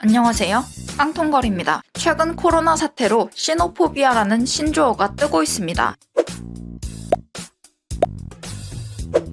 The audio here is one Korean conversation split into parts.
안녕하세요. 깡통걸입니다. 최근 코로나 사태로 시노포비아라는 신조어가 뜨고 있습니다.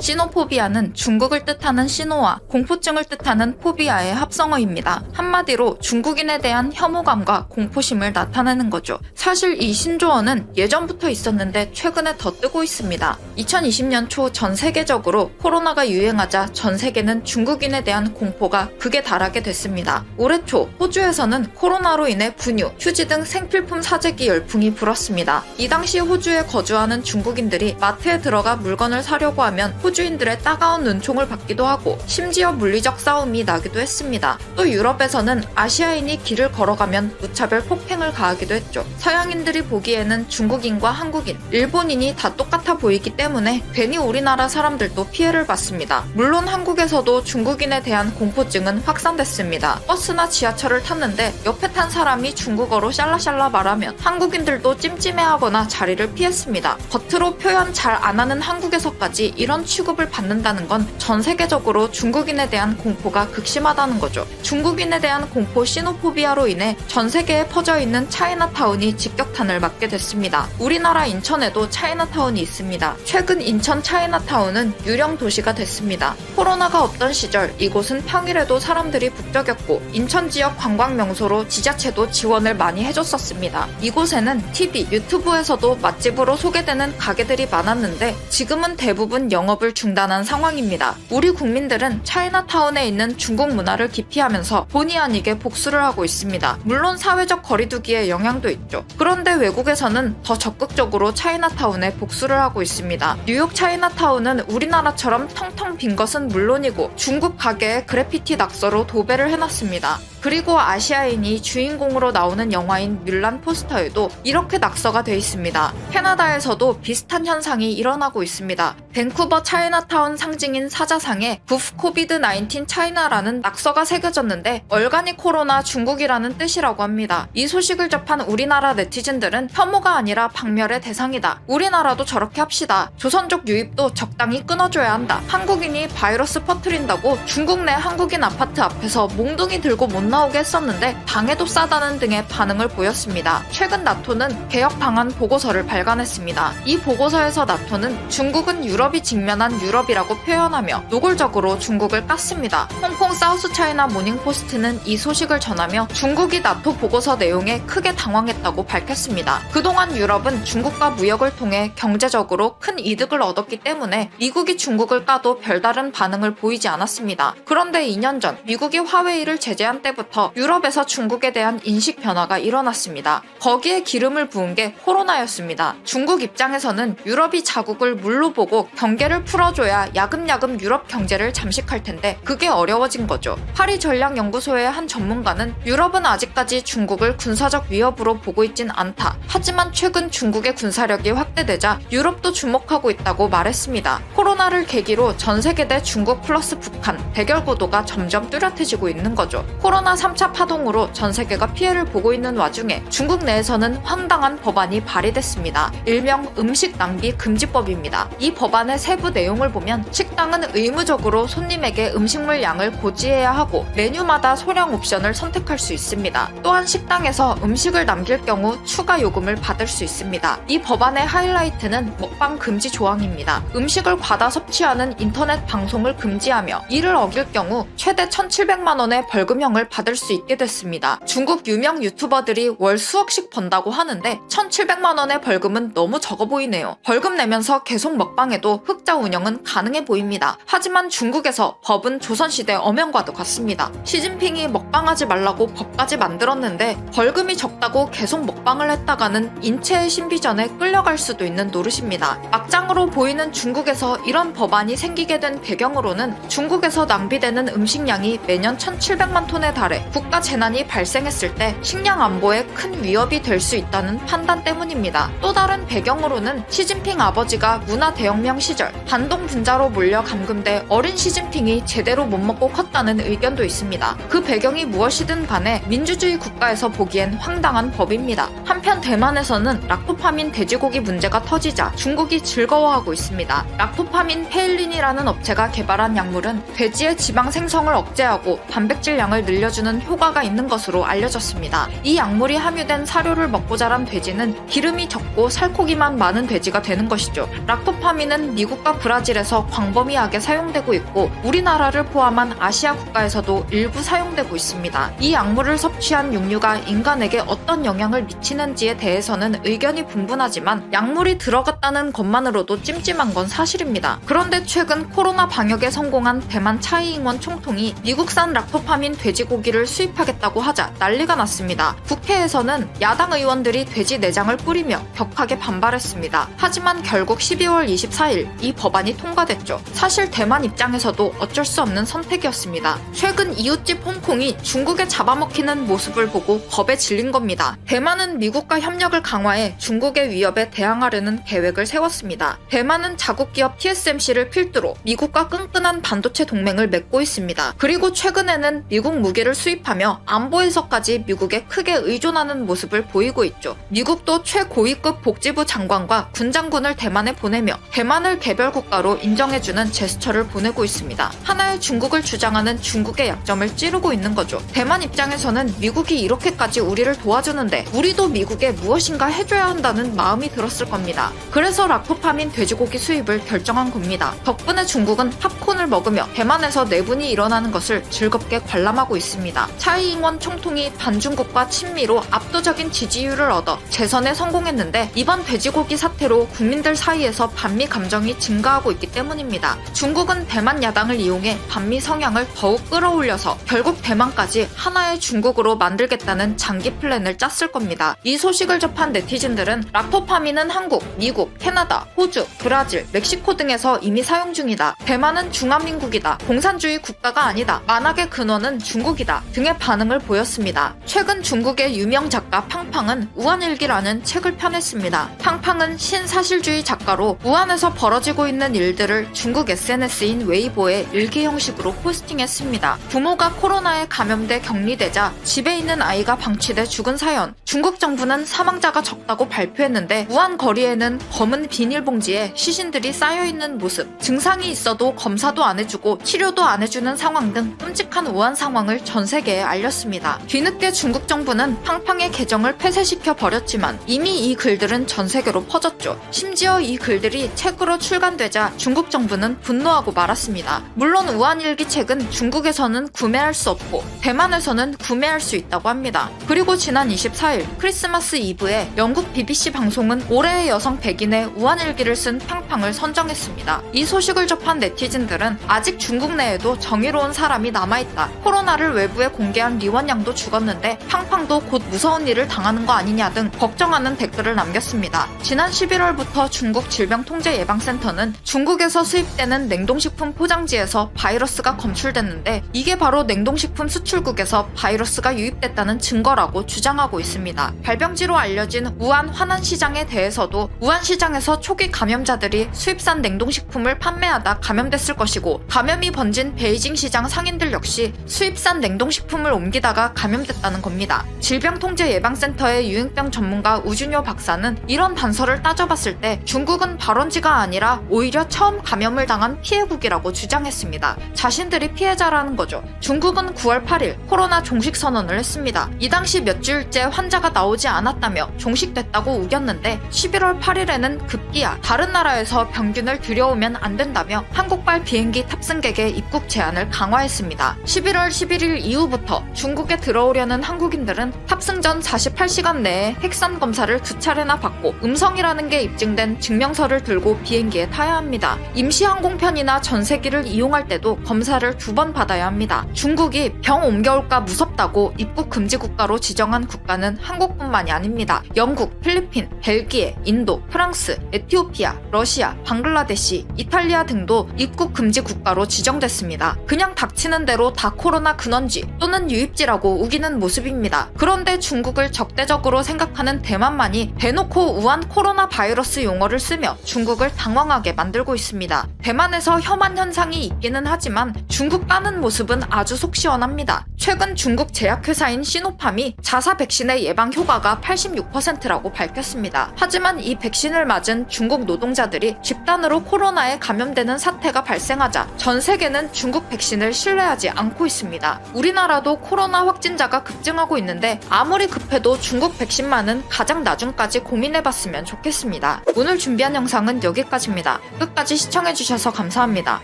시노포비아는 중국을 뜻하는 시노와 공포증을 뜻하는 포비아의 합성어입니다. 한마디로 중국인에 대한 혐오감과 공포심을 나타내는 거죠. 사실 이 신조어는 예전부터 있었는데 최근에 더 뜨고 있습니다. 2020년 초 전 세계적으로 코로나가 유행하자 전 세계는 중국인에 대한 공포가 극에 달하게 됐습니다. 올해 초 호주에서는 코로나로 인해 분유, 휴지 등 생필품 사재기 열풍이 불었습니다. 이 당시 호주에 거주하는 중국인들이 마트에 들어가 물건을 사려고 하면 호주인들의 따가운 눈총을 받기도 하고 심지어 물리적 싸움이 나기도 했습니다. 또 유럽에서는 아시아인이 길을 걸어가면 무차별 폭행을 가하기도 했죠. 서양인들이 보기에는 중국인과 한국인, 일본인이 다 똑같아 보이기 때문에 괜히 우리나라 사람들도 피해를 봤습니다. 물론 한국에서도 중국인에 대한 공포증은 확산됐습니다. 버스나 지하철을 탔는데 옆에 탄 사람이 중국어로 샬라샬라 말하면 한국인들도 찜찜해하거나 자리를 피했습니다. 겉으로 표현 잘 안 하는 한국에서까지 이런 취급을 받는다는 건 전 세계적으로 중국인에 대한 공포가 극심하다는 거죠. 중국인에 대한 공포 시노포비아로 인해 전 세계에 퍼져 있는 차이나타운이 직격탄을 맞게 됐습니다. 우리나라 인천에도 차이나타운이 있습니다. 최근 인천 차이나타운은 유령 도시가 됐습니다. 코로나가 없던 시절 이곳은 평일에도 사람들이 북적였고 인천 지역 관광 명소로 지자체도 지원을 많이 해줬었습니다. 이곳에는 TV, 유튜브에서도 맛집으로 소개되는 가게들이 많았는데 지금은 대부분 영업을 중단한 상황입니다. 우리 국민들은 차이나타운에 있는 중국 문화를 기피하면서 본의 아니게 복수를 하고 있습니다. 물론 사회적 거리두기에 영향도 있죠. 그런데 외국에서는 더 적극적으로 차이나타운에 복수를 하고 있습니다. 뉴욕 차이나타운은 우리나라처럼 텅텅 빈 것은 물론이고 중국 가게에 그래피티 낙서로 도배를 해놨습니다. 그리고 아시아인이 주인공으로 나오는 영화인 뮬란 포스터에도 이렇게 낙서가 돼 있습니다. 캐나다에서도 비슷한 현상이 일어나고 있습니다. 밴쿠버 차이나타운 상징인 사자상에 부프 코비드 19 차이나라는 낙서가 새겨졌는데 얼간이 코로나 중국이라는 뜻이라고 합니다. 이 소식을 접한 우리나라 네티즌들은 혐오가 아니라 박멸의 대상이다. 우리나라도 저렇게 합시다. 조선족 유입도 적당히 끊어줘야 한다. 한국인이 바이러스 퍼뜨린다고 중국 내 한국인 아파트 앞에서 몽둥이 들고 못 나오게 했었는데 방해도 싸다는 등의 반응을 보였습니다. 최근 나토는 개혁 방안 보고서를 발간했습니다. 이 보고서에서 나토는 중국은 유럽이 직면한 유럽이라고 표현하며 노골적으로 중국을 깠습니다. 홍콩 사우스 차이나 모닝포스트는 이 소식을 전하며 중국이 나토 보고서 내용에 크게 당황했다고 밝혔습니다. 그동안 유럽은 중국과 무역을 통해 경제적으로 큰 이득을 얻었기 때문에 미국이 중국을 까도 별다른 반응을 보이지 않았습니다. 그런데 2년 전 미국이 화웨이를 제재한 때부터 유럽에서 중국에 대한 인식 변화가 일어났습니다. 거기에 기름을 부은 게 코로나였습니다. 중국 입장에서는 유럽이 자국을 물로 보고 경계를 풀어줘야 야금야금 유럽 경제를 잠식할 텐데 그게 어려워진 거죠. 파리 전략연구소의 한 전문가는 유럽은 아직까지 중국을 군사적 위협으로 보고 있진 않다. 하지만 최근 중국의 군사력이 확대되자 유럽도 주목하고 있다고 말했습니다. 코로나를 계기로 전 세계 대 중국 플러스 북한 대결 구도가 점점 뚜렷해지고 있는 거죠. 코로나 3차 파동으로 전 세계가 피해를 보고 있는 와중에 중국 내에서는 황당한 법안이 발의됐습니다. 일명 음식 낭비 금지법입니다. 이 법안의 세부 내용을 보면 식당은 의무적으로 손님에게 음식물 양을 고지해야 하고 메뉴마다 소량 옵션을 선택할 수 있습니다. 또한 식당에서 음식을 남길 경우 추가 요금을 받을 수 있습니다. 이 법안의 하이라이트는 먹방 금지 조항입니다. 음식을 과다 섭취하는 인터넷 방송을 금지하며 이를 어길 경우 최대 1,700만 원의 벌금형을 받을 수 있게 됐습니다. 중국 유명 유튜버들이 월 수억씩 번다고 하는데 1,700만 원의 벌금은 너무 적어 보이네요. 벌금 내면서 계속 먹방해도 흑자 운영은 가능해 보입니다. 하지만 중국에서 법은 조선시대 엄연과도 같습니다. 시진핑이 먹방하지 말라고 법까지 만들었는데 벌금이 적다고 계속 먹방을 했다가는 인체의 신비전에 끌려갈 수도 있는 노릇입니다. 막장으로 보이는 중국에서 이런 법안이 생기게 된 배경으로는 중국에서 낭비되는 음식량이 매년 1,700만 톤에 달해 국가 재난이 발생했을 때 식량 안보에 큰 위협이 될 수 있다는 판단 때문입니다. 또 다른 배경으로는 시진핑 아버지가 문화 대혁명 시절 반동 분자로 몰려 감금돼 어린 시진핑이 제대로 못 먹고 컸다는 의견도 있습니다. 그 배경이 무엇이든 간에 민주주의 국가에서 보기엔 황당한 법입니다. 한편 대만에서는 락토파민 돼지고기 문제가 터지자 중국이 즐거워하고 있습니다. 락토파민 페일린이라는 업체가 개발한 약물은 돼지의 지방 생성을 억제하고 단백질 양을 늘려주 는 막아주는 효과가 있는 것으로 알려졌습니다. 이 약물이 함유된 사료를 먹고 자란 돼지는 기름이 적고 살코기만 많은 돼지가 되는 것이죠. 락토파민은 미국과 브라질에서 광범위하게 사용되고 있고 우리나라를 포함한 아시아 국가에서도 일부 사용되고 있습니다. 이 약물을 섭취한 육류가 인간에게 어떤 영향을 미치는지에 대해서는 의견이 분분하지만 약물이 들어갔다는 것만으로도 찜찜한 건 사실입니다. 그런데 최근 코로나 방역에 성공한 대만 차이잉원 총통이 미국산 락토파민 돼지고기 를 수입하겠다고 하자 난리가 났습니다. 국회에서는 야당 의원들이 돼지 내장을 뿌리며 격하게 반발했습니다. 하지만 결국 12월 24일 이 법안이 통과됐죠. 사실 대만 입장에서도 어쩔 수 없는 선택이었습니다. 최근 이웃집 홍콩이 중국에 잡아먹히는 모습을 보고 겁에 질린 겁니다. 대만은 미국과 협력을 강화해 중국의 위협에 대항하려는 계획을 세웠습니다. 대만은 자국 기업 TSMC를 필두로 미국과 끈끈한 반도체 동맹을 맺고 있습니다. 그리고 최근에는 미국 무기를 수입하며 안보에서까지 미국에 크게 의존하는 모습을 보이고 있죠. 미국도 최고위급 복지부 장관과 군 장군을 대만에 보내며 대만을 개별 국가로 인정해주는 제스처를 보내고 있습니다. 하나의 중국을 주장하는 중국의 약점을 찌르고 있는 거죠. 대만 입장에서는 미국이 이렇게까지 우리를 도와주는데 우리도 미국에 무엇인가 해줘야 한다는 마음이 들었을 겁니다. 그래서 락토파민 돼지고기 수입을 결정한 겁니다. 덕분에 중국은 팝콘을 먹으며 대만에서 내분이 일어나는 것을 즐겁게 관람하고 있습니다. 차이잉원 총통이 반중국과 친미로 압도적인 지지율을 얻어 재선에 성공했는데 이번 돼지고기 사태로 국민들 사이에서 반미 감정이 증가하고 있기 때문입니다. 중국은 대만 야당을 이용해 반미 성향을 더욱 끌어올려서 결국 대만까지 하나의 중국으로 만들겠다는 장기 플랜을 짰을 겁니다. 이 소식을 접한 네티즌들은 락토파민은 한국, 미국, 캐나다, 호주, 브라질, 멕시코 등에서 이미 사용 중이다. 대만은 중화민국이다. 공산주의 국가가 아니다. 만악의 근원은 중국이다. 등의 반응을 보였습니다. 최근 중국의 유명 작가 팡팡은 우한일기라는 책을 펴냈습니다. 팡팡은 신사실주의 작가로 우한에서 벌어지고 있는 일들을 중국 SNS인 웨이보에 일기 형식으로 포스팅했습니다. 부모가 코로나에 감염돼 격리되자 집에 있는 아이가 방치돼 죽은 사연. 중국 정부는 사망자가 적다고 발표했는데 우한 거리에는 검은 비닐봉지에 시신들이 쌓여 있는 모습. 증상이 있어도 검사도 안 해주고 치료도 안 해주는 상황 등 끔찍한 우한 상황을 전 세계에 알렸습니다. 뒤늦게 중국 정부는 팡팡의 계정을 폐쇄시켜 버렸지만 이미 이 글들은 전 세계로 퍼졌죠. 심지어 이 글들이 책으로 출간되자 중국 정부는 분노하고 말았습니다. 물론 우한일기 책은 중국에서는 구매할 수 없고 대만에서는 구매할 수 있다고 합니다. 그리고 지난 24일 크리스마스 이브에 영국 BBC 방송은 올해의 여성 백인의 우한일기를 쓴 팡팡을 선정했습니다. 이 소식을 접한 네티즌들은 아직 중국 내에도 정의로운 사람이 남아있다. 코로나를 외 부에 공개한 리원 양도 죽었는데 팡팡도 곧 무서운 일을 당하는 거 아니냐 등 걱정하는 댓글을 남겼습니다. 지난 11월부터 중국 질병통제예방센터는 중국에서 수입되는 냉동식품 포장지에서 바이러스가 검출됐는데 이게 바로 냉동식품 수출국에서 바이러스가 유입됐다는 증거라고 주장하고 있습니다. 발병지로 알려진 우한 화난시장에 대해서도 우한시장에서 초기 감염자들이 수입산 냉동식품을 판매하다 감염됐을 것이고 감염이 번진 베이징 시장 상인들 역시 수입산 냉동식품 을 옮기다가 감염됐다는 겁니다. 질병통제예방센터의 유행병 전문가 우준효 박사는 이런 단서를 따져봤을 때 중국은 발원지가 아니라 오히려 처음 감염을 당한 피해국이라고 주장했습니다. 자신들이 피해자라는 거죠. 중국은 9월 8일 코로나 종식 선언을 했습니다. 이 당시 몇 주일째 환자가 나오지 않았다며 종식됐다고 우겼는데 11월 8일에는 급기야 다른 나라에서 병균을 들여오면 안 된다며 한국발 비행기 탑승객의 입국 제한을 강화했습니다. 11월 11일 이후부터 중국에 들어오려는 한국인들은 탑승 전 48시간 내에 핵산 검사를 두 차례나 받고 음성이라는 게 입증된 증명서를 들고 비행기에 타야 합니다. 임시항공편이나 전세기를 이용할 때도 검사를 두 번 받아야 합니다. 중국이 병 옮겨올까 무섭다고 입국 금지 국가로 지정한 국가는 한국뿐만이 아닙니다. 영국, 필리핀, 벨기에, 인도, 프랑스, 에티오피아, 러시아, 방글라데시, 이탈리아 등도 입국 금지 국가로 지정됐습니다. 그냥 닥치는 대로 다 코로나 근원지 또는 유입지라고 우기는 모습입니다. 그런데 중국을 적대적으로 생각하는 대만만이 대놓고 우한 코로나 바이러스 용어를 쓰며 중국을 당황하게 만들고 있습니다. 대만에서 혐한 현상이 있기는 하지만 중국 까는 모습은 아주 속 시원합니다. 최근 중국 제약회사인 시노팜이 자사 백신의 예방 효과가 86%라고 밝혔습니다. 하지만 이 백신을 맞은 중국 노동자들이 집단으로 코로나에 감염되는 사태가 발생하자 전 세계는 중국 백신을 신뢰하지 않고 있습니다. 우리 우리나라도 코로나 확진자가 급증하고 있는데 아무리 급해도 중국 백신만은 가장 나중까지 고민해봤으면 좋겠습니다. 오늘 준비한 영상은 여기까지입니다. 끝까지 시청해주셔서 감사합니다.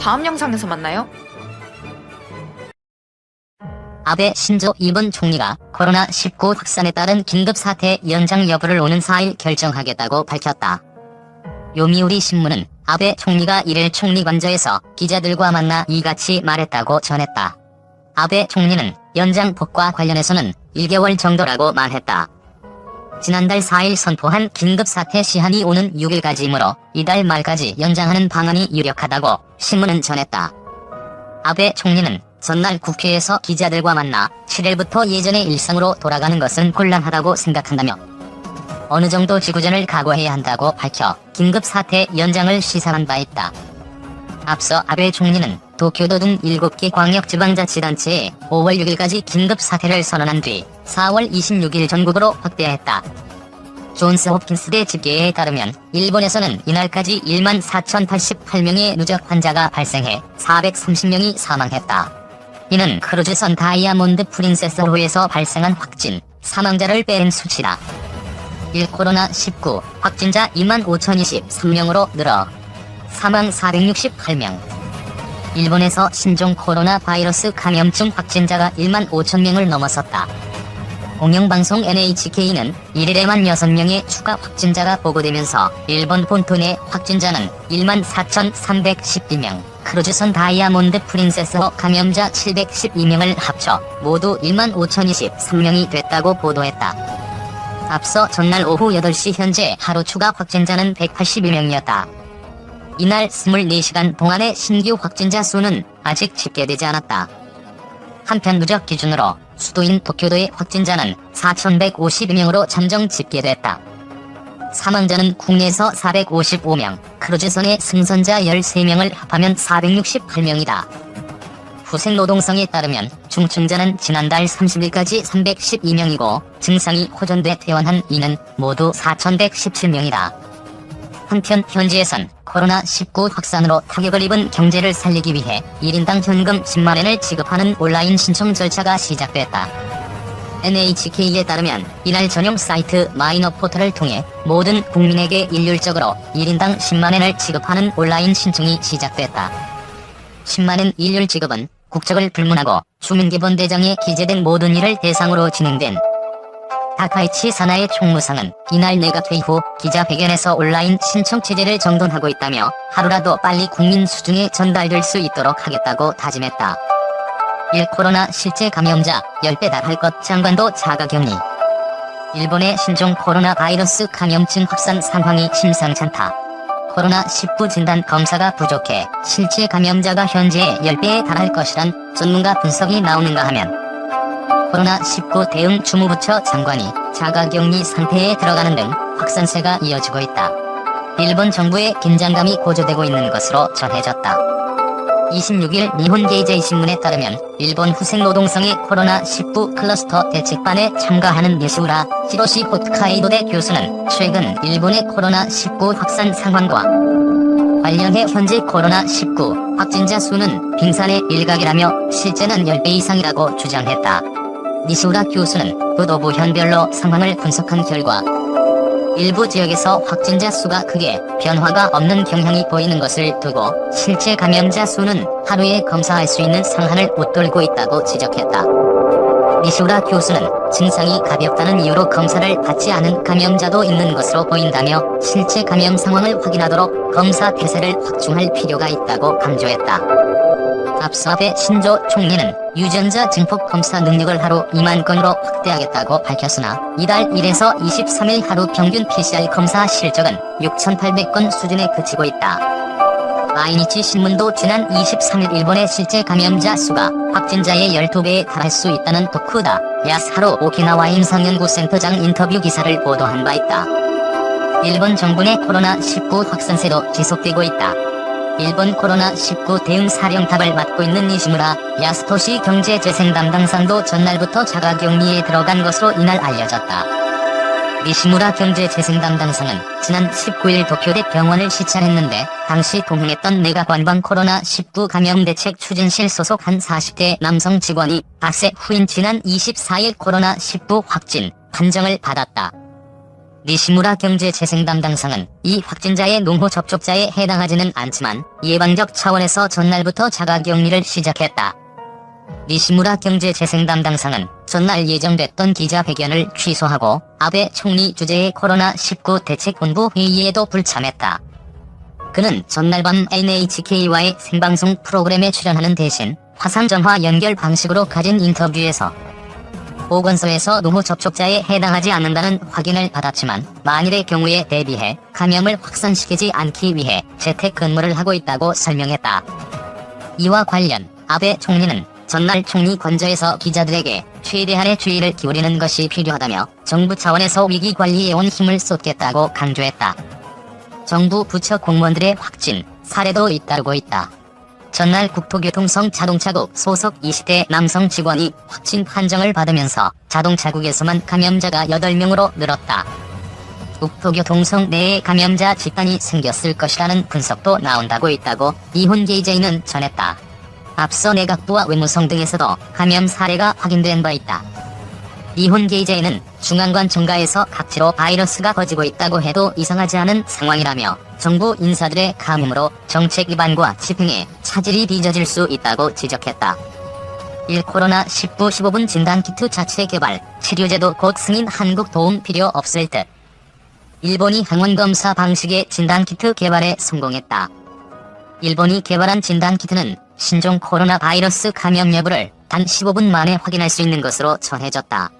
다음 영상에서 만나요. 아베 신조 일본 총리가 코로나19 확산에 따른 긴급사태 연장 여부를 오는 4일 결정하겠다고 밝혔다. 요미우리 신문은 아베 총리가 1일 총리 관저에서 기자들과 만나 이같이 말했다고 전했다. 아베 총리는 연장 복과 관련해서는 1개월 정도라고 말했다. 지난달 4일 선포한 긴급사태 시한이 오는 6일까지이므로 이달 말까지 연장하는 방안이 유력하다고 신문은 전했다. 아베 총리는 전날 국회에서 기자들과 만나 7일부터 예전의 일상으로 돌아가는 것은 곤란하다고 생각한다며 어느 정도 지구전을 각오해야 한다고 밝혀 긴급사태 연장을 시사한 바 있다. 앞서 아베 총리는 도쿄도 등 7개 광역지방자치단체에 5월 6일까지 긴급 사태를 선언한 뒤 4월 26일 전국으로 확대했다. 존스 홉킨스 대 집계에 따르면 일본에서는 이날까지 1만 4,088명의 누적 환자가 발생해 430명이 사망했다. 이는 크루즈선 다이아몬드 프린세스호에서 발생한 확진, 사망자를 뺀 수치다. 1 코로나19 확진자 2만 5,023명으로 늘어 사망 468명. 일본에서 신종 코로나 바이러스 감염증 확진자가 1만 5천 명을 넘어섰다. 공영방송 NHK는 1일에만 6명의 추가 확진자가 보고되면서 일본 본토 내 확진자는 1만 4,312명, 크루즈선 다이아몬드 프린세스호 감염자 712명을 합쳐 모두 1만 5,023명이 됐다고 보도했다. 앞서 전날 오후 8시 현재 하루 추가 확진자는 182명이었다. 이날 24시간 동안의 신규 확진자 수는 아직 집계되지 않았다. 한편 누적 기준으로 수도인 도쿄도의 확진자는 4,152명으로 잠정 집계됐다. 사망자는 국내에서 455명, 크루즈선의 승선자 13명을 합하면 468명이다. 후생노동성에 따르면 중증자는 지난달 30일까지 312명이고 증상이 호전돼 퇴원한 이는 모두 4,117명이다. 한편 현지에선 코로나19 확산으로 타격을 입은 경제를 살리기 위해 1인당 현금 10만원을 지급하는 온라인 신청 절차가 시작됐다. NHK에 따르면 이날 전용 사이트 마이너 포털을 통해 모든 국민에게 일률적으로 1인당 10만원을 지급하는 온라인 신청이 시작됐다. 10만원 일률 지급은 국적을 불문하고 주민기본대장에 기재된 모든 일을 대상으로 진행된 다카이치 사나의 총무상은 이날 내가 퇴후 기자회견에서 온라인 신청 체제를 정돈하고 있다며 하루라도 빨리 국민 수중에 전달될 수 있도록 하겠다고 다짐했다. 1 코로나 실제 감염자 10배 달할 것 장관도 자가격리 일본의 신종 코로나 바이러스 감염증 확산 상황이 심상찮다. 코로나19 진단 검사가 부족해 실제 감염자가 현재의 10배에 달할 것이란 전문가 분석이 나오는가 하면 코로나19 대응 주무부처 장관이 자가격리 상태에 들어가는 등 확산세가 이어지고 있다. 일본 정부의 긴장감이 고조되고 있는 것으로 전해졌다. 26일 니혼 게이제이 신문에 따르면 일본 후생 노동성의 코로나19 클러스터 대책반에 참가하는 예시우라 히로시 호트카이도대 교수는 최근 일본의 코로나19 확산 상황과 관련해 현재 코로나19 확진자 수는 빙산의 일각이라며 실제는 10배 이상이라고 주장했다. 니시우라 교수는 부도부 현별로 상황을 분석한 결과 일부 지역에서 확진자 수가 크게 변화가 없는 경향이 보이는 것을 두고 실제 감염자 수는 하루에 검사할 수 있는 상한을 웃돌고 있다고 지적했다. 니시우라 교수는 증상이 가볍다는 이유로 검사를 받지 않은 감염자도 있는 것으로 보인다며 실제 감염 상황을 확인하도록 검사 태세를 확충할 필요가 있다고 강조했다. 앞서 아베 신조 총리는 유전자 증폭 검사 능력을 하루 2만 건으로 확대하겠다고 밝혔으나 이달 1에서 23일 하루 평균 PCR 검사 실적은 6,800건 수준에 그치고 있다. 마이니치 신문도 지난 23일 일본의 실제 감염자 수가 확진자의 12배에 달할 수 있다는 도쿠다 야스하루 오키나와 임상연구센터장 인터뷰 기사를 보도한 바 있다. 일본 정부 내 코로나19 확산세도 지속되고 있다. 일본 코로나19 대응 사령탑을 맡고 있는 니시무라 야스토시 경제재생 담당상도 전날부터 자가격리에 들어간 것으로 이날 알려졌다. 니시무라 경제재생 담당상은 지난 19일 도쿄대 병원을 시찰했는데 당시 동행했던 내각관방 코로나19 감염대책 추진실 소속 한 40대 남성 직원이 박세 후인 지난 24일 코로나19 확진 판정을 받았다. 니시무라 경제재생 담당상은 이 확진자의 농호 접촉자에 해당하지는 않지만 예방적 차원에서 전날부터 자가격리를 시작했다. 니시무라 경제재생 담당상은 전날 예정됐던 기자회견을 취소하고 아베 총리 주재의 코로나19 대책본부 회의에도 불참했다. 그는 전날 밤 NHK와의 생방송 프로그램에 출연하는 대신 화상 전화 연결 방식으로 가진 인터뷰에서 보건소에서 노후 접촉자에 해당하지 않는다는 확인을 받았지만 만일의 경우에 대비해 감염을 확산시키지 않기 위해 재택 근무를 하고 있다고 설명했다. 이와 관련 아베 총리는 전날 총리 관저에서 기자들에게 최대한의 주의를 기울이는 것이 필요하다며 정부 차원에서 위기 관리에 온 힘을 쏟겠다고 강조했다. 정부 부처 공무원들의 확진 사례도 잇따르고 있다. 전날 국토교통성 자동차국 소속 20대 남성 직원이 확진 판정을 받으면서 자동차국에서만 감염자가 8명으로 늘었다. 국토교통성 내에 감염자 집단이 생겼을 것이라는 분석도 나온다고 있다고 이훈 게이제이는 전했다. 앞서 내각부와 외무성 등에서도 감염 사례가 확인된 바 있다. 이훈 게이제이는 중앙관 정가에서 각지로 바이러스가 퍼지고 있다고 해도 이상하지 않은 상황이라며 정부 인사들의 감염으로 정책 위반과 집행에 차질이 빚어질 수 있다고 지적했다. 1 코로나 19 15분 진단키트 자체 개발, 치료제도 곧 승인 한국 도움 필요 없을 듯. 일본이 항원검사 방식의 진단키트 개발에 성공했다. 일본이 개발한 진단키트는 신종 코로나 바이러스 감염 여부를 단 15분 만에 확인할 수 있는 것으로 전해졌다.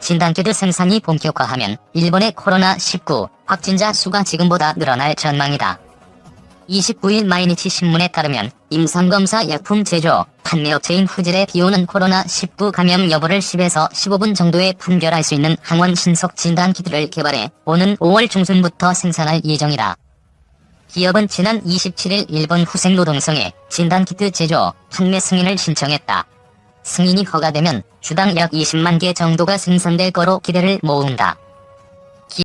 진단키트 생산이 본격화하면 일본의 코로나19 확진자 수가 지금보다 늘어날 전망이다. 29일 마이니치 신문에 따르면 임상검사 약품 제조, 판매업체인 후질의 비오는 코로나19 감염 여부를 10에서 15분 정도에 판별할 수 있는 항원 신속 진단 키트를 개발해 오는 5월 중순부터 생산할 예정이다. 기업은 지난 27일 일본 후생 노동성에 진단 키트 제조, 판매 승인을 신청했다. 승인이 허가되면 주당 약 20만 개 정도가 생산될 거로 기대를 모은다.